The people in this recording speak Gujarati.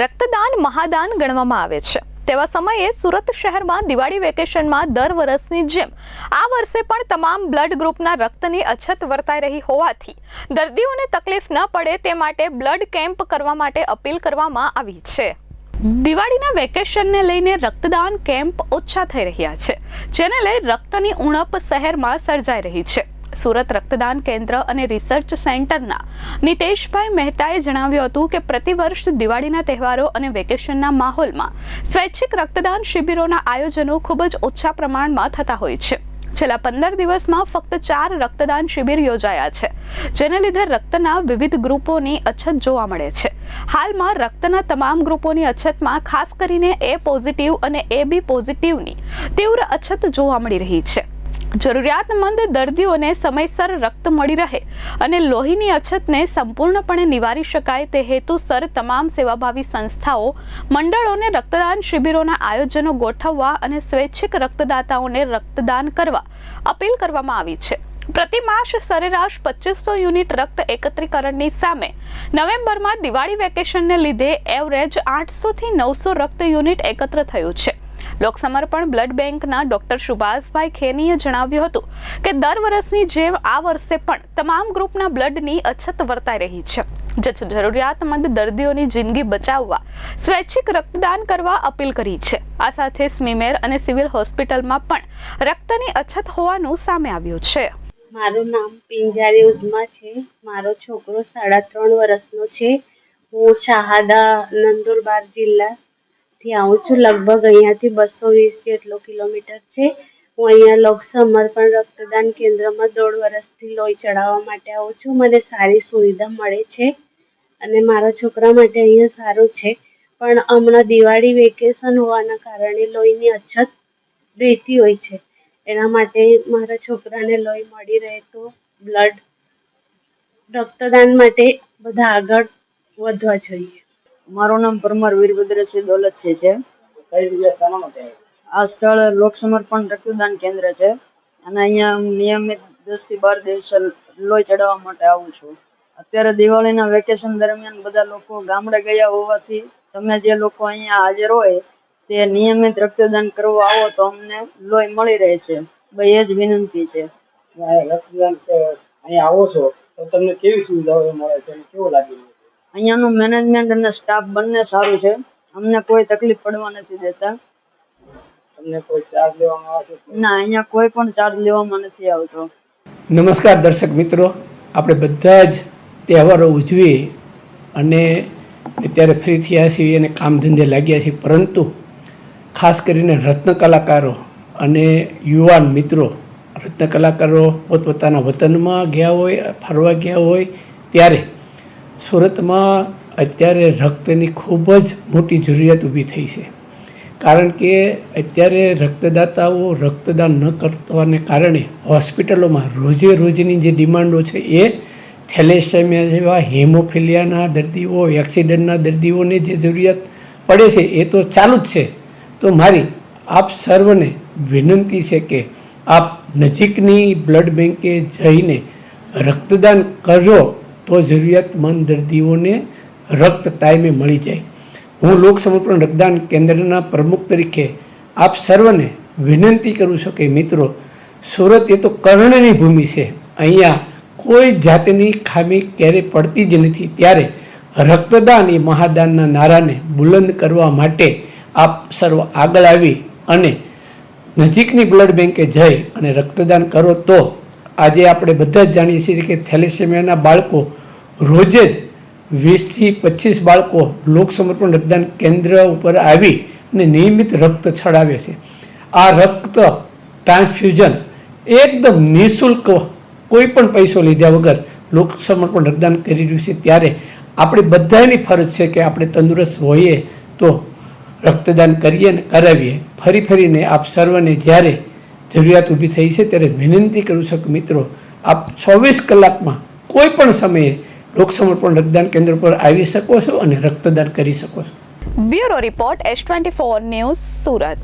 રક્તદાન મહાદાન ગણવામાં આવે છે. તેવા સમયે સુરત શહેરમાં દિવાળી વેકેશનમાં દર વર્ષની જેમ આ વર્ષે પણ તમામ બ્લડ ગ્રુપના રક્તની અછત વર્તાઈ રહી હોવાથી દર્દીઓને તકલીફ ન પડે તે માટે બ્લડ કેમ્પ કરવા માટે અપીલ કરવામાં આવી છે. દિવાળીના વેકેશનને લઈને રક્તદાન કેમ્પ ઓછા થઈ રહ્યા છે, જેને લઈ રક્તની ઉણપ શહેરમાં સર્જાઈ રહી છે. સુરત રક્તદાન કેન્દ્ર અને રિસર્ચ સેન્ટરના નિતેશભાઈ મહેતાએ જણાવ્યું હતું કે પ્રતિવર્ષ દિવાળીના તહેવારો અને વેકેશનના માહોલમાં સ્વૈચ્છિક રક્તદાન શિબિરોના આયોજનો ખૂબ જ ઓછા પ્રમાણમાં થતા હોય છે. છેલ્લા પંદર દિવસમાં ફક્ત ચાર રક્તદાન શિબિર યોજાયા છે, જેને લીધે રક્તના વિવિધ ગ્રુપોની અછત જોવા મળે છે. હાલમાં રક્તના તમામ ગ્રુપોની અછતમાં ખાસ કરીને એ પોઝિટિવ અને એ બી પોઝિટિવની તીવ્ર અછત જોવા મળી રહી છે. જરૂરિયાતમંદ દર્દીઓને સમયસર રક્ત મળી રહે અને લોહીની અછતને સંપૂર્ણપણે નિવારી શકાય તે હેતુસર તમામ સેવાભાવી સંસ્થાઓ, મંડળોને રક્તદાન શિબિરોના આયોજનો ગોઠવવા અને સ્વૈચ્છિક રક્તદાતાઓને રક્તદાન કરવા અપીલ કરવામાં આવી છે. પ્રતિમાસ સરેરાશ પચીસો યુનિટ રક્ત એકત્રીકરણની સામે નવેમ્બરમાં દિવાળી વેકેશનને લીધે એવરેજ આઠસોથી નવસો રક્ત યુનિટ એકત્ર થયું છે. લોકસમર્પણ બ્લડ બેંકના ડોક્ટર સુભાષભાઈ ખેનીએ જણાવ્યું હતું કે દર વર્ષની જેમ આ વર્ષે પણ તમામ ગ્રુપના બ્લડની અછત વર્તાઈ રહી છે. જે જરૂરિયાતમંદ દર્દીઓની જિંદગી બચાવવા, સ્વૈચ્છિક રક્તદાન કરવા અપીલ કરી છે. આ સાથે સ્મીમેર અને સિવિલ હોસ્પિટલમાં પણ રક્તની અછત હોવાનું સામે આવ્યું છે. મારું નામ પિંજારી ઉઝમા છે. મારો છોકરો સાડા ત્રણ વર્ષનો છે. હું શાહાદા નંદુરબાર જિલ્લાથી આવું છું. લગભગ અહીંયાથી બસો વીસ જેટલો કિલોમીટર છે. હું અહીંયા લોક સમર્પણ રક્તદાન કેન્દ્રમાં દોઢ વર્ષથી લોહી ચડાવવા માટે આવું છું. મને સારી સુવિધા મળે છે અને મારા છોકરા માટે અહીંયા સારું છે. પણ હમણાં દિવાળી વેકેશન હોવાના કારણે લોહીની અછત રહેતી હોય છે. એના માટે મારા છોકરાને લોહી મળી રહે તો બ્લડ રક્તદાન માટે બધા આગળ વધવા જોઈએ. મારું નામ પરમાર વીરભદ્રસિંહ દોલતસિંહ છે? આ સ્થળ લોક સમર્પણ રક્તદાન કેન્દ્ર છે. અને અહીંયા હું નિયમિત દસથી બાર દિવસે લોહી ચડાવવા માટે આવું છું. અત્યારે દિવાળીના વેકેશન દરમિયાન બધા લોકો ગામડે ગયા હોવાથી તમે જે લોકો અહીંયા હાજર હોય તે નિયમિત રક્તદાન કરવા આવો તો અમને લોહી મળી રહેશે. એ જ વિનંતી છે. રક્તદાન અહીંયા આવો છો તો તમને કેવી સુવિધાઓ મળે છે કેવું લાગી રહ્યું છે? અહીંયાનું મેનેજમેન્ટ અને સ્ટાફ બંને સારું છે. અમને કોઈ તકલીફ પડવા નથી દેતા. તમને કોઈ ચાર્જ લેવામાં આવે ના અહીંયા કોઈ પણ ચાર્જ લેવામાં નથી આવતો. નમસ્કાર દર્શક મિત્રો. આપણે બધા જ તહેવારો ઉજવીએ અને અત્યારે ફ્રી થયા છીએ અને કામ ધંધે લાગ્યા છીએ. પરંતુ ખાસ કરીને રત્ન કલાકારો અને યુવાન મિત્રો રત્ન કલાકારો પોતપોતાના વતનમાં ગયા હોય ફરવા ગયા હોય ત્યારે સુરતમાં અત્યારે રક્તની ખૂબ જ મોટી જરૂરિયાત ઊભી થઈ છે. કારણ કે અત્યારે રક્તદાતાઓ રક્તદાન ન કરવાને કારણે હોસ્પિટલોમાં રોજે રોજની જે ડિમાન્ડો છે એ થેલેસેમિયા જેવા હેમોફિલિયાના દર્દીઓ, એક્સિડન્ટના દર્દીઓને જે જરૂરિયાત પડે છે એ તો ચાલુ જ છે. તો મારી આપ સર્વને વિનંતી છે કે આપ નજીકની બ્લડ બેંકે જઈને રક્તદાન કરજો. તો જરૂરિયાતમંદ દર્દીઓને રક્ત ટાઈમે મળી જાય. હું લોક રક્તદાન કેન્દ્રના પ્રમુખ તરીકે આપ સર્વને વિનંતી કરું છું કે મિત્રો, સુરત એ તો કર્ણની ભૂમિ છે. અહીંયા કોઈ જાતની ખામી ક્યારેય પડતી જ નથી. ત્યારે રક્તદાન એ મહાદાનના નારાને બુલંદ કરવા માટે આપ સર્વ આગળ આવી અને નજીકની બ્લડ બેંકે જઈ અને રક્તદાન કરો તો આજે આપણે બધા જ જાણીએ છીએ કે થેલેસેમિયાના બાળકો રોજે જ વીસથી પચીસ બાળકો લોક સમર્પણ રક્તદાન કેન્દ્ર ઉપર આવી અને નિયમિત રક્ત છડાવે છે. આ રક્ત ટ્રાન્સફ્યુઝન એકદમ નિઃશુલ્ક કોઈ પણ પૈસો લીધા વગર લોક સમર્પણ રક્તદાન કરી રહ્યું છે. ત્યારે આપણે બધાની ફરજ છે કે આપણે તંદુરસ્ત હોઈએ તો રક્તદાન કરીએ ને કરાવીએ. ફરી ફરીને આપ સર્વને જ્યારે જરૂરિયાત ઊભી થઈ છે ત્યારે વિનંતી કરું છું મિત્રો, આપ ચોવીસ કલાકમાં કોઈ પણ સમયે લોક રક્તદાન કેન્દ્ર પર આવી શકો છો અને રક્તદાન કરી શકો છો. Bureau report S twenty four news Surat.